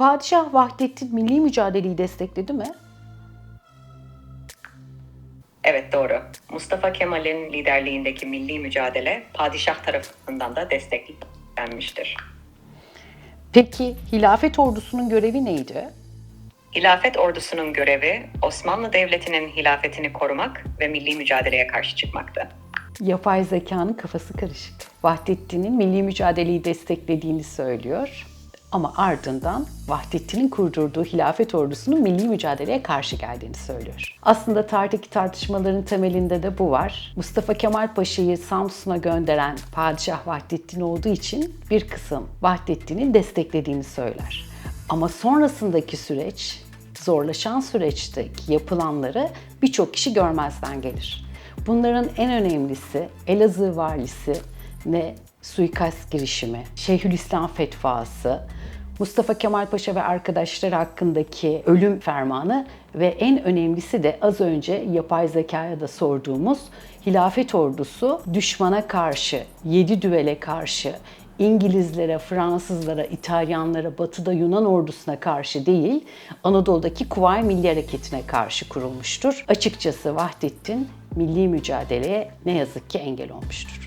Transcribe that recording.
Padişah Vahdettin milli mücadeleyi destekledi mi? Evet doğru. Mustafa Kemal'in liderliğindeki milli mücadele padişah tarafından da desteklenmiştir. Peki hilafet ordusunun görevi neydi? Hilafet ordusunun görevi Osmanlı Devleti'nin hilafetini korumak ve milli mücadeleye karşı çıkmaktı. Yapay zekanın kafası karışık. Vahdettin'in milli mücadeleyi desteklediğini söylüyor. Ama ardından Vahdettin'in kurdurduğu hilafet ordusunun milli mücadeleye karşı geldiğini söylüyor. Aslında tarihteki tartışmaların temelinde de bu var. Mustafa Kemal Paşa'yı Samsun'a gönderen Padişah Vahdettin olduğu için bir kısım Vahdettin'in desteklediğini söyler. Ama sonrasındaki süreç, zorlaşan süreçteki yapılanları birçok kişi görmezden gelir. Bunların en önemlisi Elazığ valisi ne suikast girişimi, Şeyhülislam fetvası, Mustafa Kemal Paşa ve arkadaşları hakkındaki ölüm fermanı ve en önemlisi de az önce yapay zekaya da sorduğumuz hilafet ordusu düşmana karşı, yedi düvele karşı İngilizlere, Fransızlara, İtalyanlara, Batı'da Yunan ordusuna karşı değil, Anadolu'daki Kuvayi Milli Hareketi'ne karşı kurulmuştur. Açıkçası Vahdettin milli mücadeleye ne yazık ki engel olmuştur.